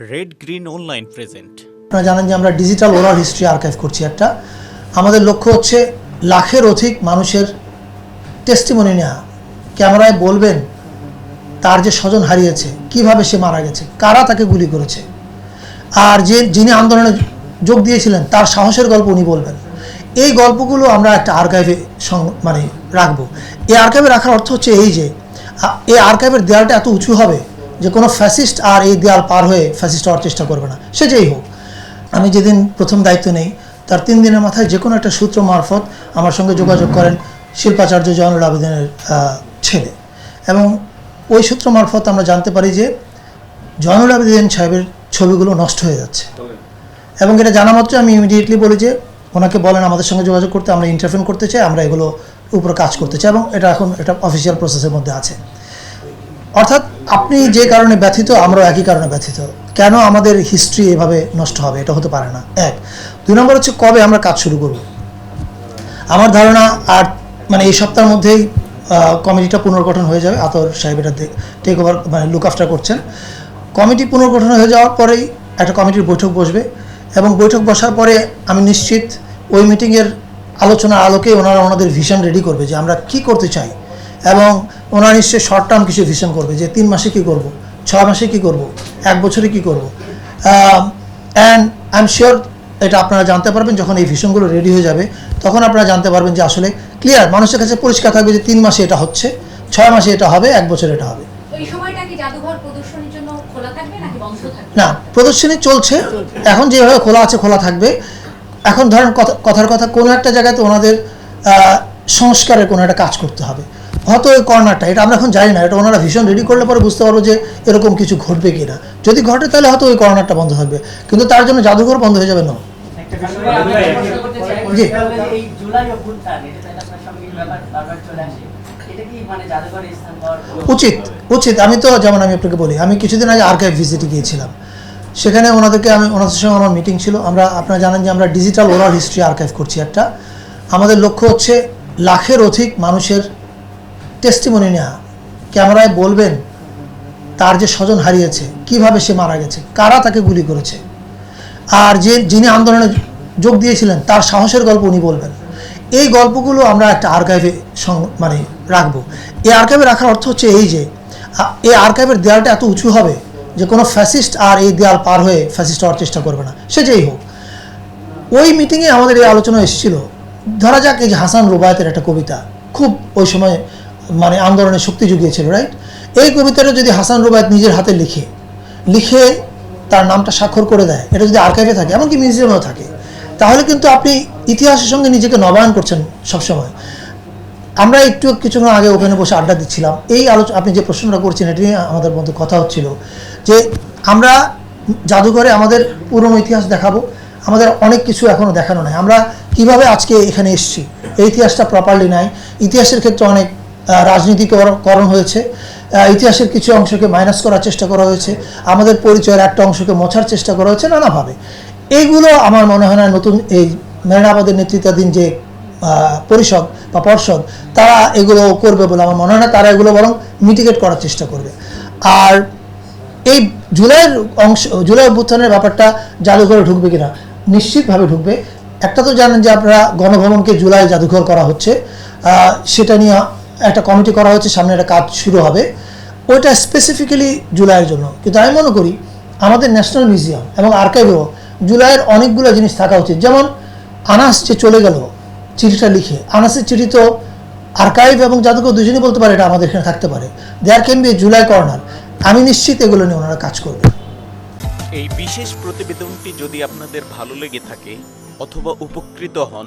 Red green online present আপনারা জানেন যে আমরা ডিজিটাল ওরাল হিস্ট্রি আর্কাইভ করছি একটা। আমাদের লক্ষ্য হচ্ছে লাখের অধিক মানুষের টেস্টিমনি নেওয়া ক্যামেরায় বলবেন তার যে স্বজন হারিয়েছে, কীভাবে সে মারা গেছে, কারা তাকে গুলি করেছে। আর যে যিনি আন্দোলনে যোগ দিয়েছিলেন, তার সাহসের গল্প উনি বলবেন। এই গল্পগুলো আমরা একটা আর্কাইভে মানে রাখব। এই আর্কাইভে রাখার অর্থ হচ্ছে এই যে এই আর্কাইভের দেয়ালটা এত উঁচু হবে যে কোনো ফ্যাসিস্ট আর এই দেয়াল পার হয়ে ফ্যাসিস্ট হওয়ার চেষ্টা করবে না। সে যেই হোক, আমি যেদিন প্রথম দায়িত্ব নেই, তার তিন দিনের মাথায় যে কোনো একটা সূত্র মারফত আমার সঙ্গে যোগাযোগ করেন শিল্পাচার্য জয়নুল আবেদিনের ছেলে। এবং ওই সূত্র মারফত আমরা জানতে পারি যে জয়নুল আবেদিন সাহেবের ছবিগুলো নষ্ট হয়ে যাচ্ছে। এবং এটা জানা মাত্র আমি ইমিডিয়েটলি বলি যে ওনাকে বলেন, আমাদের সঙ্গে যোগাযোগ করতে, আমরা ইন্টারফেন করতে চাই, আমরা এগুলো উপরে কাজ করতে চাই এবং এটা এখন এটা অফিসিয়াল প্রসেসের মধ্যে আছে। অর্থাৎ আপনি যে কারণে ব্যথিত, আমরাও একই কারণে ব্যথিত। কেন আমাদের হিস্ট্রি এভাবে নষ্ট হবে? এটা হতে পারে না। এক, দুই নম্বর হচ্ছে কবে আমরা কাজ শুরু করব? আমার ধারণা আর মানে এই সপ্তাহের মধ্যেই কমিটিটা পুনর্গঠন হয়ে যাবে। আতর সাহেব এটা টেক ওভার মানে লুক আফটার করছেন। কমিটি পুনর্গঠন হয়ে যাওয়ার পরেই একটা কমিটির বৈঠক বসবে এবং বৈঠক বসার পরে আমি নিশ্চিত ওই মিটিংয়ের আলোচনার আলোকে ওনারা ওনাদের ভিশন রেডি করবে যে আমরা কি করতে চাই। এবং ওনারা নিশ্চয়ই শর্ট টার্ম কিছু ভিশন করবে যে তিন মাসে কি করব ছয় মাসে কি করব এক বছরে কি করব। অ্যান্ড আই এম শিওর এটা আপনারা জানতে পারবেন যখন এই ভিশনগুলো রেডি হয়ে যাবে তখন আপনারা জানতে পারবেন যে আসলে ক্লিয়ার মানুষের কাছে পরিষ্কার থাকবে যে তিন মাসে এটা হচ্ছে ছয় মাসে এটা হবে এক বছর এটা হবে। না প্রদর্শনী চলছে এখন যেভাবে খোলা আছে খোলা থাকবে। এখন ধরেন কথা কথার কথা কোনো একটা জায়গাতে ওনাদের সংস্কারের কোনো একটা কাজ করতে হবে। হয়তো ওই কর্নারটা, এটা আমরা এখন জানি না, এটা ওনারা ভীষণ রেডি করলে পরে বুঝতে পারব যে এরকম কিছু ঘটবে কি না যদি ঘটে তাহলে হয়তো ওই কর্নারটা বন্ধ থাকবে। কিন্তু তার জন্য জাদুঘর বন্ধ হয়ে যাবে না। জি। উচিত উচিত। আমি তো যেমন আমি আপনাকে বলি, আমি কিছুদিন আগে আর্কাইভ ভিজিটে গিয়েছিলাম। সেখানে ওনাদেরকে আমি, ওনাদের সঙ্গে আমার মিটিং ছিল। আমরা, আপনারা জানেন যে আমরা ডিজিটাল ওরাল হিস্ট্রি আর্কাইভ করছি একটা। আমাদের লক্ষ্য হচ্ছে লাখের অধিক মানুষের টেস্টিমনি নেওয়া ক্যামেরায় বলবেন, তার যে স্বজন হারিয়েছে, কীভাবে সে মারা গেছে, কারা তাকে গুলি করেছে। আর যে, যিনি আন্দোলনে যোগ দিয়েছিলেন, তার সাহসের গল্প উনি বলবেন। এই গল্পগুলো আমরা একটা আর্কাইভে মানে রাখব। এই আর্কাইভে রাখার অর্থ হচ্ছে এই যে এই আর্কাইভের দেয়ালটা এত উঁচু হবে যে কোনো ফ্যাসিস্ট আর এই দেয়াল পার হয়ে ফ্যাসিস্ট হওয়ার চেষ্টা করবে না। সে যেই হোক। ওই মিটিংয়ে আমাদের এই আলোচনা এসেছিল। ধরা যাক এই যে হাসান রুবায়তের একটা কবিতা। খুব ওই সময় মানে আন্দোলনে শক্তি জুগিয়েছিল রাইট এই কবিতাটা যদি হাসান রুবায়ত নিজের হাতে লিখে লিখে তার নামটা স্বাক্ষর করে দেয়, এটা যদি আর্কাইভে থাকে, এমনকি মিউজিয়ামেও থাকে, তাহলে কিন্তু আপনি ইতিহাসের সঙ্গে নিজেকে নবায়ন করছেন সবসময়। আমরা একটু কিছুক্ষণ আগে ওখানে বসে আড্ডা দিচ্ছিলাম। এই আলোচনা আপনি যে প্রশ্নটা করছেন, এটি নিয়ে আমাদের মধ্যে কথা হচ্ছিল যে আমরা জাদুঘরে আমাদের পুরনো ইতিহাস দেখাবো, আমাদের অনেক কিছু এখনও দেখানো নাই। আমরা কীভাবে আজকে এখানে এসেছি? এই ইতিহাসটা প্রপারলি নাই। ইতিহাসের ক্ষেত্রে অনেক রাজনীতিকরণ হয়েছে। ইতিহাসের কিছু অংশকে মাইনাস করার চেষ্টা করা হয়েছে। আমাদের পরিচয়ের একটা অংশকে মোছার চেষ্টা করা হয়েছে নানাভাবে। এইগুলো আমার মনে হয় না নতুন এই মেহনাবাদের নেতৃত্বাধীন যে পরিষদ বা পর্ষদ, তারা এগুলো করবে বলে আমার মনে হয় না। তারা এগুলো বরং মিটিগেট করার চেষ্টা করবে। আর এই জুলাইয়ের অংশ, জুলাই অভ্যুত্থানের ব্যাপারটা জাদুঘরে ঢুকবে কিনা? নিশ্চিতভাবে ঢুকবে। একটা তো জানেন যে আপনারা গণভবনকে জুলাই জাদুঘর করা হচ্ছে। সেটা নিয়ে একটা কমিটি করা হচ্ছে, সামনে একটা কাজ শুরু হবে। ওইটা স্পেসিফিক্যালি জুলাইয়ের জন্য। কিন্তু আমি মনে করি, আমাদের ন্যাশনাল মিউজিয়াম এবং আর্কাইভেও জুলাইয়ের অনেকগুলো জিনিস থাকা উচিত। যেমন, আনাস যে চলে গেল, চিঠিটা লিখে। আনাসের চিঠি তো আর্কাইভ এবং জাদুঘর দুজনই বলতে পারে, এটা আমাদের এখানে থাকতে পারে। There can be July corner আমি নিশ্চিত এগুলো নিয়ে ওনারা কাজ করবে। এই বিশেষ প্রতিবেদনটি যদি আপনাদের ভালো লেগে থাকে, অথবা উপকৃত হন